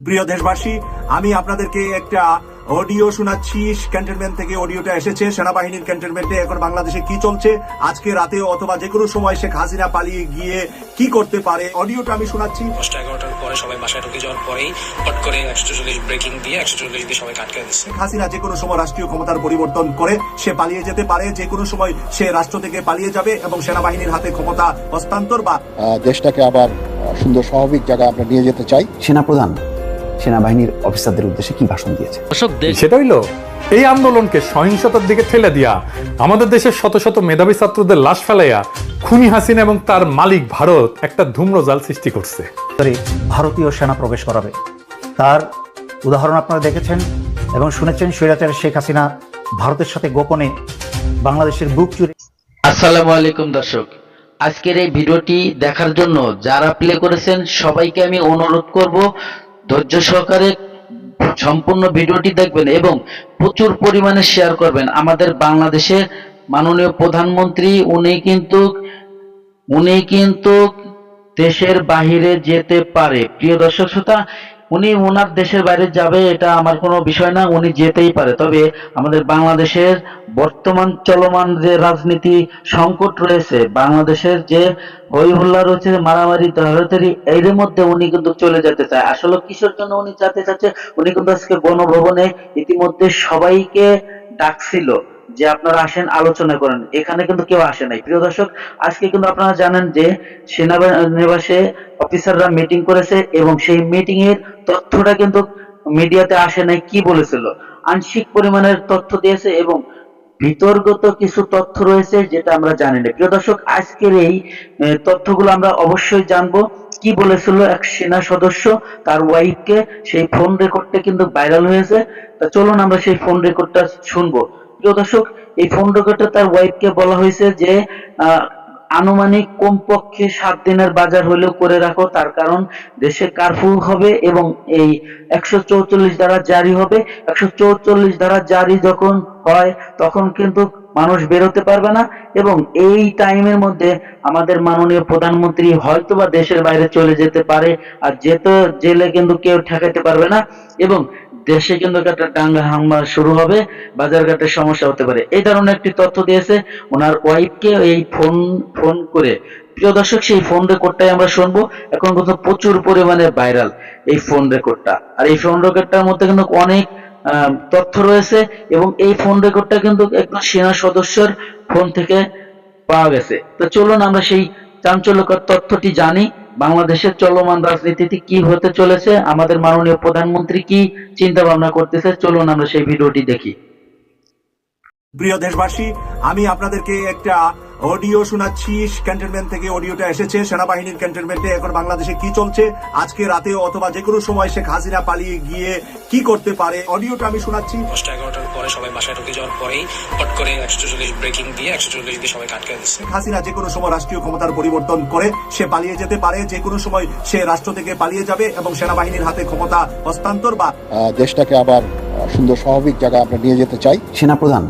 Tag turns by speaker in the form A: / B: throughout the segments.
A: প্রিয় দেশবাসী আমি আপনাদেরকে একটা অডিও শোনাচ্ছি। ক্যান্টনমেন্ট থেকে অডিওটা এসেছে। সেনাবাহিনীর ক্যান্টনমেন্টে এখন বাংলাদেশে কি চলছে আজকে রাতে অথবা যে কোনো সময় শেখ হাসিনা পালিয়ে গিয়ে কি করতে পারে অডিওটা আমি শোনাচ্ছি।
B: দশটা এগারোটার পরে সবাই বাসায় ঢুকে যাওয়ার পরেই হট করে একশো চল্লিশ ব্রেকিং দিয়ে একশো চল্লিশ দিয়ে সবাই আটকে দিচ্ছে।
A: শেখ হাসিনা যে কোনো সময় রাষ্ট্রীয় ক্ষমতার পরিবর্তন করে সে পালিয়ে যেতে পারে যে কোনো সময় সে রাষ্ট্র থেকে পালিয়ে যাবে এবং সেনাবাহিনীর হাতে ক্ষমতা হস্তান্তর বা
C: আহ, দেশটাকে আবার সুন্দর স্বাভাবিক জায়গায় আমরা নিয়ে যেতে চাই।
D: সেনাপ্রধান সেনাবাহিনীর অফিসারদের উদ্দেশ্যে কি ভাষণ দিয়েছে?
E: দর্শক দেশ
F: সেটা হইল এই আন্দোলনকে সহিংসতার দিকে ঠেলে দিয়া আমাদের দেশের শত শত মেধাবী ছাত্রদের লাশ ফেলাইয়া খুনি হাসিনা এবং তার মালিক ভারত একটা ধূম্রজাল সৃষ্টি করছে।
G: ভারতীয় সেনা প্রবেশ করাবে। তার উদাহরণ আপনারা দেখেছেন এবং শুনেছেন স্বৈরাচার শেখ হাসিনা ভারতের সাথে গোপনে বাংলাদেশের বুক চুরি
E: আসসালামু আলাইকুম দর্শক। আজকের এই ভিডিওটি দেখার জন্য যারা প্লে করেছেন সবাইকে আমি অনুরোধ করব ধৈর্য সহকারে সম্পূর্ণ ভিডিওটি দেখবেন এবং প্রচুর পরিমাণে শেয়ার করবেন। আমাদের বাংলাদেশে মাননীয় প্রধানমন্ত্রী, উনি কিন্তু উনি কিন্তু দেশের বাহিরে যেতে পারে। প্রিয় দর্শক শ্রোতা উনি ওনার দেশের বাইরে যাবে, এটা আমার কোনো বিষয় না, উনি যেতেই পারে। তবে আমাদের বাংলাদেশের বর্তমান চলমান যে রাজনীতি সংকট রয়েছে, বাংলাদেশের যে হই হল্লা রয়েছে মারামারি, ধরাধরি এর মধ্যে উনি কিন্তু চলে যেতে চায়। আসলে কিসের জন্য উনি যেতে চাচ্ছে? উনি কিন্তু আজকে গণভবনে ইতিমধ্যে সবাইকে ডাকছিল। যে আপনারা আসেন, আলোচনা করেন। এখানে কিন্তু কেউ আসে নাই। প্রিয় দর্শক, আজকে কিন্তু আপনারা জানেন যে সেনানিবাসে অফিসাররা মিটিং করেছে এবং সেই মিটিং এর তথ্যটা কিন্তু মিডিয়াতে আসে নাই কি বলেছিল। আংশিক পরিমাণের তথ্য দিয়েছে এবং বিতর্কত কিছু তথ্য রয়েছে যেটা আমরা জানি না। প্রিয় দর্শক, আজকের এই তথ্যগুলো আমরা অবশ্যই জানব। কি বলেছিল এক সেনা সদস্য? তার ওয়াইফকে সেই ফোন রেকর্ডটা কিন্তু ভাইরাল হয়েছে। তা চলুন আমরা সেই ফোন রেকর্ডটা শুনব। প্রিয় দর্শক, এই ফোন রেকর্ডে তার ওয়াইফকে বলা হয়েছে যে আনুমানিক কমপক্ষে সাত দিনের বাজার হলেও করে রাখো। তার কারণ, দেশে কারফিউ হবে এবং এই একশো চৌচল্লিশ দ্বারা জারি হবে। একশো চৌচল্লিশ দ্বারা জারি যখন হয়, তখন কিন্তু মানুষ বেরোতে পারবে না এবং এই টাইমের মধ্যে আমাদের মাননীয় প্রধানমন্ত্রী হয়তোবা দেশের বাইরে চলে যেতে পারে আর যেতে জেলে কিন্তু কেউ ঠেকাতে পারবে না এবং দেশে কিন্তু একটা দাঙ্গা হাঙ্গা শুরু হবে, বাজারঘাটের সমস্যা হতে পারে। এই ধরনের একটি তথ্য দিয়েছে ওনার ওয়াইফকে এই ফোন ফোন করে। প্রিয় দর্শক, সেই ফোন রেকর্ডটাই আমরা শুনব। এখন কিন্তু প্রচুর পরিমাণে ভাইরাল এই ফোন রেকর্ডটা। আর এই ফোন রেকর্ডটার মধ্যে কিন্তু অনেক তথ্য রয়েছে এবং এই ফোন রেকর্ডটা কিন্তু একজন সেনা সদস্যের ফোন থেকে পাওয়া গেছে। তো চলুন আমরা সেই চাঞ্চল্যকর তথ্যটি জানি। বাংলাদেশের চলমান রাজনীতিতে কি হতে চলেছে, আমাদের মাননীয় প্রধানমন্ত্রী কি চিন্তা ভাবনা করতেছে, চলুন আমরা সেই ভিডিওটি দেখি।
A: প্রিয় দেশবাসী, আমি আপনাদেরকে একটা অডিও শোনাচ্ছি ক্যান্টনমেন্ট থেকে অডিওটা এসেছে সেনাবাহিনীর ক্যান্টনমেন্টে এখন বাংলাদেশে কি চলছে আজকে রাতে অথবা যে কোনো সময় শেখ হাসিনা পালিয়ে গিয়ে কি করতে পারে অডিওটা আমি শোনাচ্ছি।
B: দশটা এগারোটার পরে সবাই বাসায় ঢুকে যাওয়ার পরেই হট করে একশো চল্লিশ ব্রেকিং দিয়ে একশো চল্লিশ দিয়ে সবাই আটকে দিচ্ছে।
A: শেখ হাসিনা যে কোনো সময় রাষ্ট্রীয় ক্ষমতার পরিবর্তন করে সে পালিয়ে যেতে পারে যে কোনো সময় সে রাষ্ট্র থেকে পালিয়ে যাবে এবং সেনাবাহিনীর হাতে ক্ষমতা হস্তান্তর বা
C: আহ, দেশটাকে আবার সুন্দর স্বাভাবিক জায়গায় আমরা নিয়ে যেতে চাই।
D: সেনাপ্রধান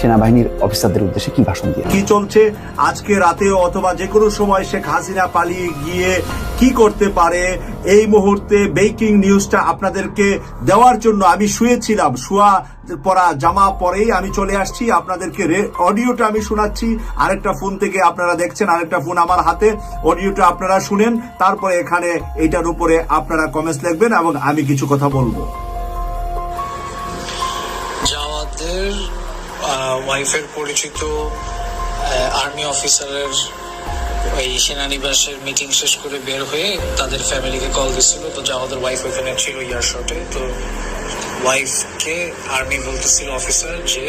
D: সেনাবাহিনীর অফিসারদের উদ্দেশ্যে কি ভাষণ দিয়েছে
A: কি চলছে আজকে রাতে অথবা যে কোনো সময় শেখ হাসিনা পালিয়ে গিয়ে কি করতে পারে? এই মুহূর্তে বেকিং নিউজটা আপনাদেরকে দেওয়ার জন্য আমি শুয়েছিলাম। শুয়া পরা জামা পরেই আমি চলে আসছি। আপনাদেরকে রে- অডিওটা আমি শোনাচ্ছি। আরেকটা ফোন থেকে আপনারা দেখছেন আরেকটা ফোন আমার হাতে। অডিওটা আপনারা শুনেন। তারপরে এখানে এটার উপরে আপনারা কমেন্টস লিখবেন এবং আমি কিছু কথা বলব।
B: ওয়াইফের পরিচিত আর্মি অফিসারের ওই সেনানিবাসের মিটিং শেষ করে বের হয়ে তাদের ফ্যামিলিকে কল দিছিল। তো যা ওদের ওয়াইফ ওখানে ছিল ইয়ার শর্টে তো ওয়াইফকে আর্মি বলতেছিল অফিসার যে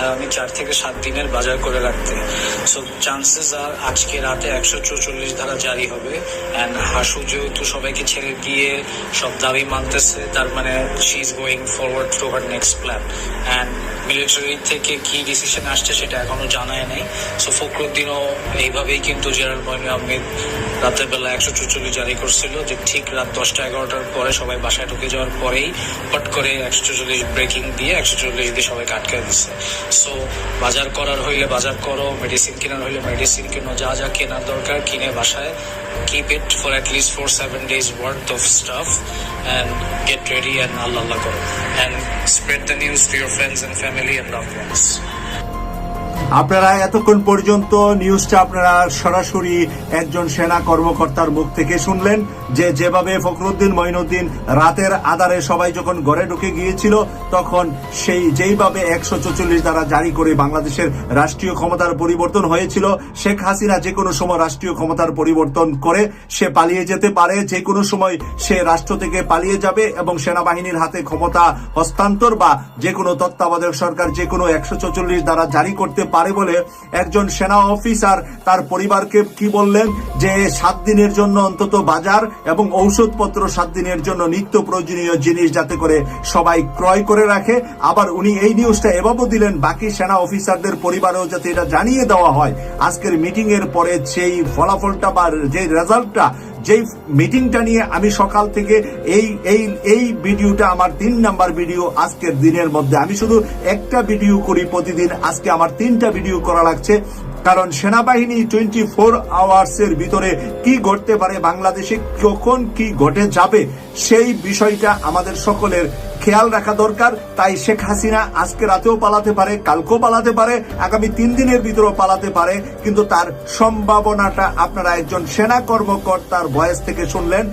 B: আগামী চার থেকে সাত দিনের বাজার করে রাখতে। সো চান্সেস আর আজকে রাতে একশো চৌচল্লিশ ধারা জারি হবে। অ্যান্ড হাসু যেহেতু সবাইকে ছেড়ে দিয়ে সব দাবি মানতেছে, তার মানে she is going forward to her next plan and military থেকে কি ডিসিশন আসছে সেটা এখনও জানায় নেই। সো ফখরুদ্দিনও এইভাবেই কিন্তু জেনারেল মইনু আহমেদ রাতের বেলা একশো চৌচল্লিশ জারি করছিল যে, ঠিক রাত দশটা এগারোটার পরে সবাই বাসায় ঢুকে যাওয়ার পরেই হট করে একশো চল্লিশ ব্রেকিং দিয়ে একশো চল্লিশ দিয়ে সবাইকে আটকে দিচ্ছে সো বাজার করার হইলে বাজার করো মেডিসিন কেনার হইলে মেডিসিন কেনো, যা যা কেনার দরকার কিনে বাসায় keep it for at least four seven days worth of stuff and get ready and আল্লাহ আল্লাহ করো। And spread the news to your friends and family and love ones
A: আপনারা এতক্ষণ পর্যন্ত নিউজটা আপনারা সরাসরি একজন সেনা কর্মকর্তার মুখ থেকে শুনলেন যে যেভাবে ফখরুদ্দিন মঈনুদ্দিন রাতের আধারে সবাই যখন ঘরে ঢুকে গিয়েছিল, তখন সেই যেইভাবে একশো চৌচল্লিশ দ্বারা জারি করে বাংলাদেশের রাষ্ট্রীয় ক্ষমতার পরিবর্তন হয়েছিল, শেখ হাসিনা যে কোনো সময় রাষ্ট্রীয় ক্ষমতার পরিবর্তন করে সে পালিয়ে যেতে পারে, যে কোনো সময় সে রাষ্ট্র থেকে পালিয়ে যাবে এবং সেনাবাহিনীর হাতে ক্ষমতা হস্তান্তর বা যে কোনো তত্ত্বাবধায়ক সরকার যে কোনো একশো চৌচল্লিশ দ্বারা জারি করতে পারে বলে একজন সেনা অফিসার তার পরিবারকে কি বললেন? যে সাত দিনের জন্য অন্তত বাজার এবং ঔষধপত্র সাত দিনের জন্য নিত্য প্রয়োজনীয় জিনিস যাতে করে সবাই ক্রয় করে রাখে। আবার উনি এই নিউজটা এভাবেও দিলেন, বাকি সেনা অফিসারদের পরিবারেও যাতে এটা জানিয়ে দেওয়া হয়। আজকের মিটিং এর পরে সেই ফলাফলটা বা যে রেজাল্টটা যেই মিটিংটা নিয়ে আমি সকাল থেকে এই এই এই ভিডিওটা আমার তিন নাম্বার ভিডিও আজকের দিনের মধ্যে, আমি শুধু একটা ভিডিও করি প্রতিদিন, আজকে আমার তিনটা ভিডিও করা লাগছে। কারণ সেনাবাহিনী টোয়েন্টি ফোর আওয়ার্স এর ভিতরে কি ঘটতে পারে, বাংলাদেশে কখন কি ঘটে যাবে, সেই বিষয়টা আমাদের সকলের খেয়াল রাখা দরকার। তাই শেখ হাসিনা আজকে রাতেও পালাতে পারে, কালকেও পালাতে পারে, আগামী তিন দিনের ভিতরেও পালাতে পারে। কিন্তু তার সম্ভাবনাটা আপনারা একজন সেনা কর্মকর্তার ভয়েস থেকে শুনলেন।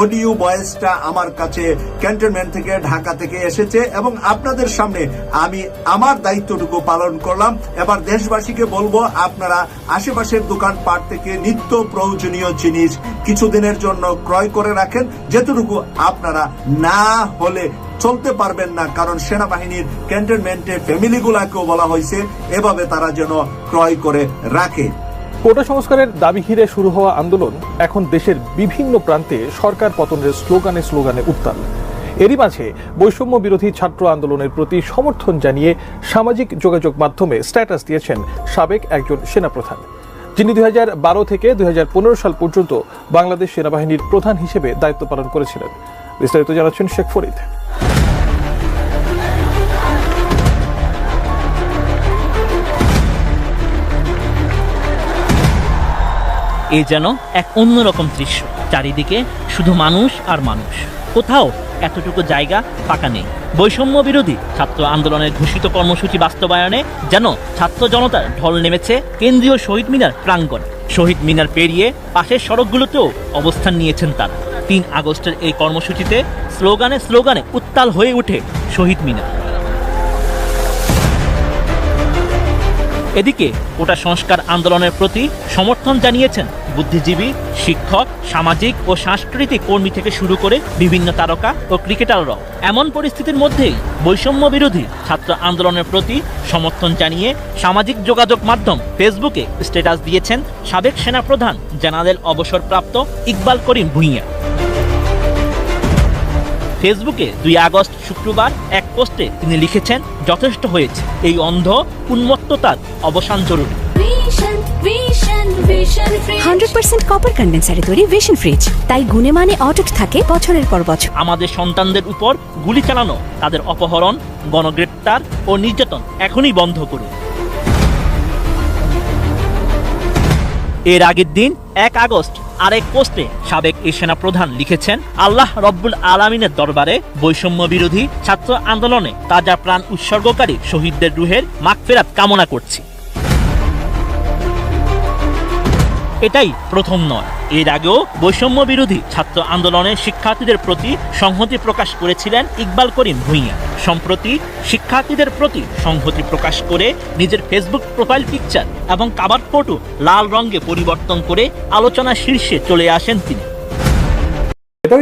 A: অডিও ভয়েসটা আমার কাছে ক্যান্টনমেন্ট থেকে, ঢাকা থেকে এসেছে। এবং আপনাদের সামনে আমি আমার দায়িত্বটুকু পালন করলাম। এবার দেশবাসীকে বলব, আপনারা আশেপাশের দোকানপাট থেকে নিত্য প্রয়োজনীয় জিনিস কিছুদিনের জন্য ক্রয় করে রাখেন। যেটুকু আপনারা না হলে চলতে পারবেন না, কারণ সেনাবাহিনীর ক্যান্টনমেন্টে ফ্যামিলিগুলাকেও বলা হয়েছে, এভাবে তারা যেন ক্রয় করে রাখে।
F: কোটা সংস্কারের দাবি ঘিরে শুরু হওয়া আন্দোলন এখন দেশের বিভিন্ন প্রান্তে সরকার পতনের স্লোগানে স্লোগানে উত্তাল। এরই মাঝে বৈষম্য বিরোধী ছাত্র আন্দোলনের প্রতি সমর্থন জানিয়ে সামাজিক যোগাযোগ মাধ্যমে স্ট্যাটাস দিয়েছেন সাবেক একজন সেনাপ্রধান। যিনি দুই বারো থেকে দুই হাজার পনেরো সাল পর্যন্ত বাংলাদেশ সেনাবাহিনীর প্রধান হিসেবে দায়িত্ব পালন করেছিলেন। বিস্তারিত জানাচ্ছেন শেখ ফরিদ।
H: এ যেন এক অন্যরকম দৃশ্য। চারিদিকে শুধু মানুষ আর মানুষ। কোথাও এতটুকু জায়গা ফাঁকা নেই। বৈষম্য বিরোধী ছাত্র আন্দোলনের ঘোষিত কর্মসূচি বাস্তবায়নে যেন ছাত্র জনতার ঢল নেমেছে কেন্দ্রীয় শহীদ মিনার প্রাঙ্গণ। শহীদ মিনার পেরিয়ে পাশের সড়কগুলোতেও অবস্থান নিয়েছেন তারা। তিন আগস্টের এই কর্মসূচিতে স্লোগানে স্লোগানে উত্তাল হয়ে ওঠে শহীদ মিনার। এদিকে কোটা সংস্কার আন্দোলনের প্রতি সমর্থন জানিয়েছেন বুদ্ধিজীবী, শিক্ষক, সামাজিক ও সাংস্কৃতিক কর্মী থেকে শুরু করে বিভিন্ন তারকা ও ক্রিকেটাররাও। এমন পরিস্থিতির মধ্যেই বৈষম্য বিরোধী ছাত্র আন্দোলনের প্রতি সমর্থন জানিয়ে সামাজিক যোগাযোগ মাধ্যম ফেসবুকে স্ট্যাটাস দিয়েছেন সাবেক সেনাপ্রধান জেনারেল অবসরপ্রাপ্ত ইকবাল করিম ভুঁইয়া। ফেসবুকে দুই আগস্ট শুক্রবার এক পোস্টে তিনি লিখেছেন যথেষ্ট হয়েছে। এই অন্ধ উন্মত্ততার অবসান জরুরি।
I: হান্ড্রেড পার্সেন্ট কপার কন্ডেন্সারে তৈরি ভিশন ফ্রিজ তাই গুণে মানে অটুট থাকে বছরের পর বছর।
H: আমাদের সন্তানদের উপর গুলি চালানো তাদের অপহরণ গণগ্রেপ্তার ও নির্যাতন এখনই বন্ধ করুন। এর আগের দিন এক আগস্ট আরেক পোস্টে সাবেক এই সেনা প্রধান লিখেছেন, আল্লাহ রব্বুল আলমিনের দরবারে বৈষম্য বিরোধী ছাত্র আন্দোলনে তাজা প্রাণ উৎসর্গকারী শহীদদের রুহের মাগফেরাত কামনা করছি। এটাই প্রথম নয়। এর আগেও বৈষম্য বিরোধী ছাত্র আন্দোলনের শিক্ষার্থীদের প্রতি সংহতি প্রকাশ করেছিলেন ইকবাল করিম ভুঁইয়া। সম্প্রতি শিক্ষার্থীদের প্রতি সংহতি প্রকাশ করে নিজের ফেসবুক প্রোফাইল পিকচার এবং কাবার ফটো লাল রঙে পরিবর্তন করে আলোচনা শীর্ষে চলে আসেন তিনি।
F: এটা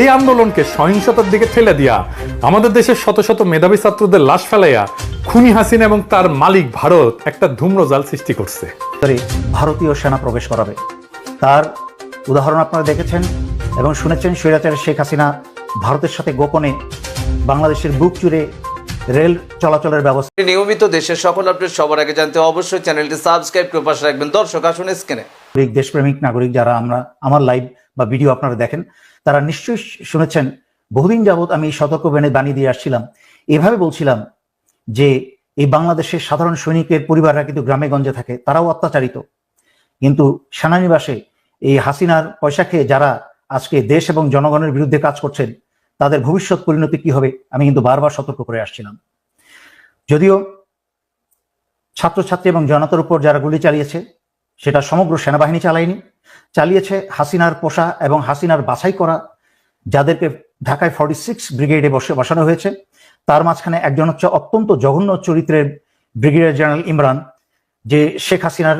F: এই আন্দোলনকে সহিংসতার দিকে ঠেলে দিয়া আমাদের দেশের শত শত মেধাবী ছাত্রদের লাশ ফেলাইয়া খুনি হাসিনা এবং তার মালিক ভারত একটা ধূম্রজাল সৃষ্টি করছে।
G: ভারতীয় সেনা প্রবেশ করাবে। তার উদাহরণ আপনারা দেখেছেন এবং শুনেছেন স্বৈরাচার শেখ হাসিনা ভারতের সাথে গোপনে বাংলাদেশের বুক চুরে রেল চলাচলের ব্যবস্থা।
J: নিয়মিত দেশের সকল আপডেট সবার আগে জানতে অবশ্যই চ্যানেলটি সাবস্ক্রাইব করে পাশে রাখবেন। দর্শক আসুন স্ক্রিনে।
G: দেশপ্রেমিক নাগরিক যারা আমরা আমার লাইভ বা ভিডিও আপনারা দেখেন তারা নিশ্চয়ই শুনেছেন বহুদিন যাবৎ আমি সতর্ক বেনে বানিয়ে দিয়ে আসছিলাম। এভাবে বলছিলাম যে এই বাংলাদেশের সাধারণ সৈনিকের পরিবাররা কিন্তু গ্রামে গঞ্জে থাকে তারাও অত্যাচারিত। কিন্তু সেনানিবাসে এই হাসিনার পয়সা খেয়ে যারা আজকে দেশ এবং জনগণের বিরুদ্ধে কাজ করছেন তাদের ভবিষ্যৎ পরিণতি কি হবে? আমি কিন্তু বারবার সতর্ক করে আসছিলাম। যদিও ছাত্রছাত্রী এবং জনতার উপর যারা গুলি চালিয়েছে, সেটা সমগ্র সেনাবাহিনী চালায়নি, চালিয়েছে হাসিনার পোষা এবং হাসিনার বাছাই করা, যাদেরকে ঢাকায় ফর্টি সিক্স ব্রিগেডে বসে বসানো হয়েছে। তার মাঝখানে একজন হচ্ছে অত্যন্ত জঘন্য চরিত্রের ব্রিগেডিয়ার জেনারেল ইমরান, যে শেখ হাসিনার